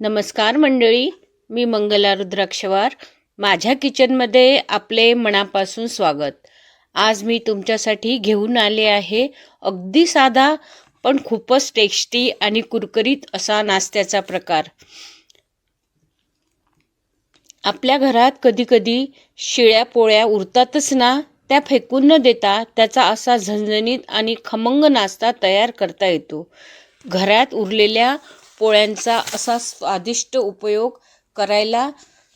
नमस्कार मंडळी मी मंगला रुद्राक्षवार. माझ्या किचनमध्ये आपले मनापासून स्वागत. आज मी तुमच्यासाठी घेऊन आले आहे अगदी साधा पण खूपच टेस्टी आणि कुरकुरीत असा नाश्त्याचा प्रकार. आपल्या घरात कधीकधी शिळ्या पोळ्या उरतातच ना त्या फेकून न देता त्याचा असा झणझणीत आणि खमंग नाश्ता तयार करता येतो. घरात उरलेल्या पोळ्यांचा असा स्वादिष्ट उपयोग करायला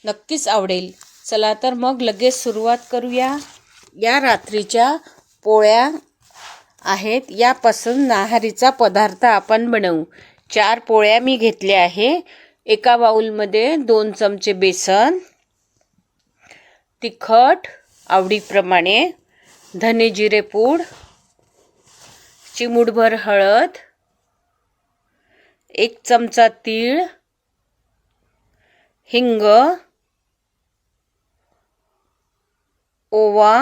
नक्कीच आवडेल. चला तर मग लगेच सुरुवात करूया. या रात्रीच्या पोळ्या आहेत. यापासून नाहारीचा पदार्थ आपण बनवू. चार पोळ्या मी घेतल्या आहे. एका बाऊलमध्ये दोन चमचे बेसन तिखट आवडीप्रमाणे धने जिरे पूड चिमूटभर हळद एक चमचा तीळ हिंग ओवा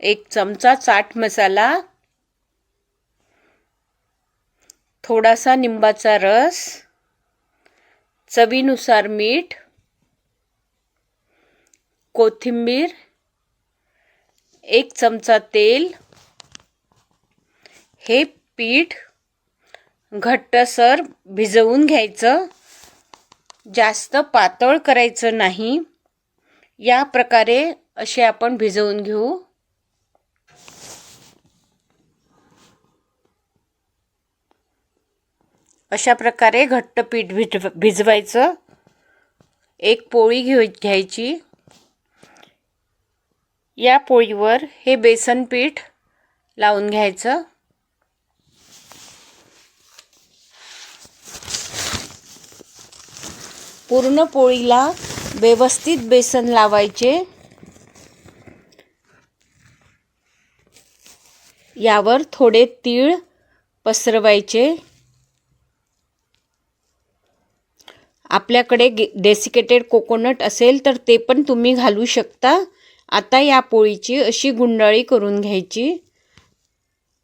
एक चमचा चाट मसाला थोडासा निंबाचा रस चवीनुसार मीठ कोथिंबीर एक चमचा तेल हे पीठ घट्टसर भिजवून घ्यायचं. जास्त पातळ करायचं नाही. या प्रकारे असे आपण भिजवून घेऊ. अशा प्रकारे घट्ट पीठ भिज भिजवायचं. एक पोळी घेऊ घ्यायची. या पोळीवर हे बेसन पीठ लावून घ्यायचं. पूर्ण पोळीला व्यवस्थित बेसन लावायचे. यावर थोडे तीळ पसरवायचे. आपल्याकडे डेसिकेटेड कोकोनट असेल तर ते पण तुम्ही घालू शकता. आता या पोळीची अशी गुंडाळी करून घ्यायची.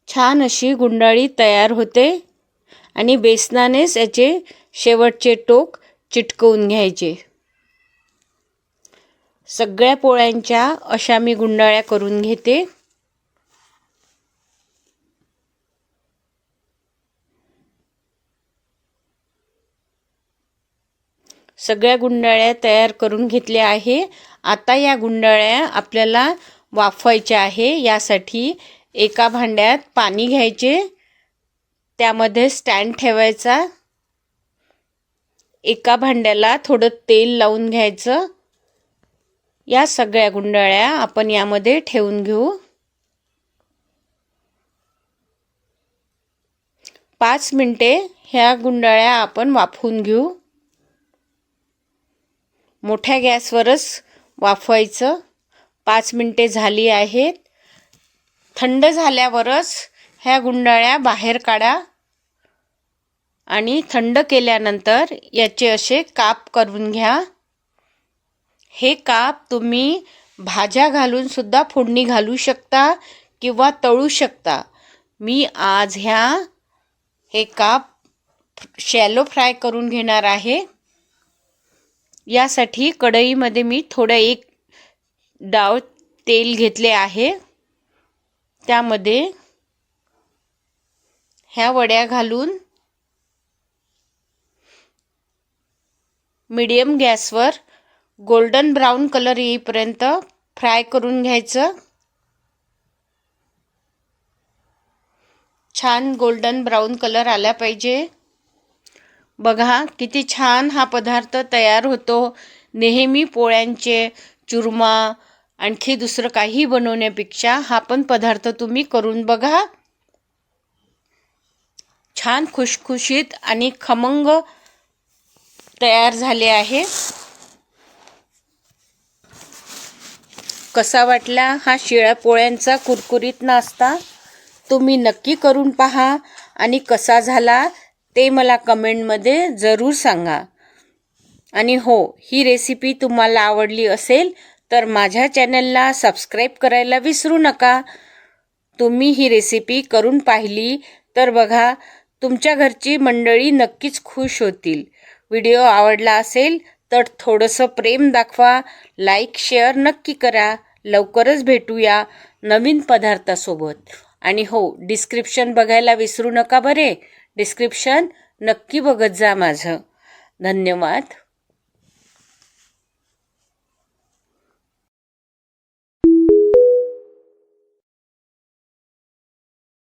छान अशी गुंडाळी तयार होते. आणि बेसनानेच याचे शेवटचे टोक चिटकवून घ्यायचे. सगळ्या पोळ्यांच्या अशा मी गुंडाळ्या करून घेते. सगळ्या गुंडाळ्या तयार करून घेतल्या आहे. आता या गुंडाळ्या आपल्याला वाफवायच्या आहे. यासाठी एका भांड्यात पाणी घ्यायचे. त्यामध्ये स्टँड ठेवायचा. एका भांड्याला थोडं तेल लावून घ्यायचं. या सगळ्या गुंडाळ्या आपण यामध्ये ठेवून घेऊ. पाच मिनटे ह्या गुंडाळ्या आपण वाफवून घेऊ. मोठ्या गॅसवरच वाफवायचं. पाच मिनटे झाली आहेत. थंड झाल्यावरच ह्या गुंडाळ्या बाहेर काढा. आणि थंड केल्यानंतर याचे असे काप करून घ्या. हे काप तुम्ही भाज्या घालून सुद्धा फोडणी घालू शकता किंवा तळू शकता. मी आज ह्या हे काप शॅलो फ्राय करून घेणार आहे. यासाठी कढईमध्ये मी थोडं एक डाव तेल घेतले आहे. त्यामध्ये ह्या वड्या घालून मीडियम गॅसवर गोल्डन ब्राऊन कलर येईपर्यंत फ्राय करून घ्यायचं. छान गोल्डन ब्राऊन कलर आला पाहिजे. बघा किती छान हा पदार्थ तयार होतो. नेहमी पोळ्यांचे चुरमा आणखी दुसरं काही बनवण्यापेक्षा हा पण पदार्थ तुम्ही करून बघा. छान खुशखुशीत आणि खमंग तयार झाले आहे. कसा वाटला हा शिळ्या पोळ्यांचा कुरकुरीत नाश्ता? तुम्ही नक्की करून पहा आणि कसा झाला ते मला कमेंटमध्ये जरूर सांगा. आणि हो ही रेसिपी तुम्हाला आवडली असेल तर माझ्या चॅनलला सबस्क्राईब करायला विसरू नका. तुम्ही ही रेसिपी करून पाहिली तर बघा तुमच्या घरची मंडळी नक्कीच खुश होतील. व्हिडिओ आवडला असेल तर थोडंसं प्रेम दाखवा लाईक शेअर नक्की करा. लवकरच भेटूया नवीन पदार्थासोबत. आणि हो डिस्क्रिप्शन बघायला विसरू नका बरे. डिस्क्रिप्शन नक्की बघत जा माझं. धन्यवाद.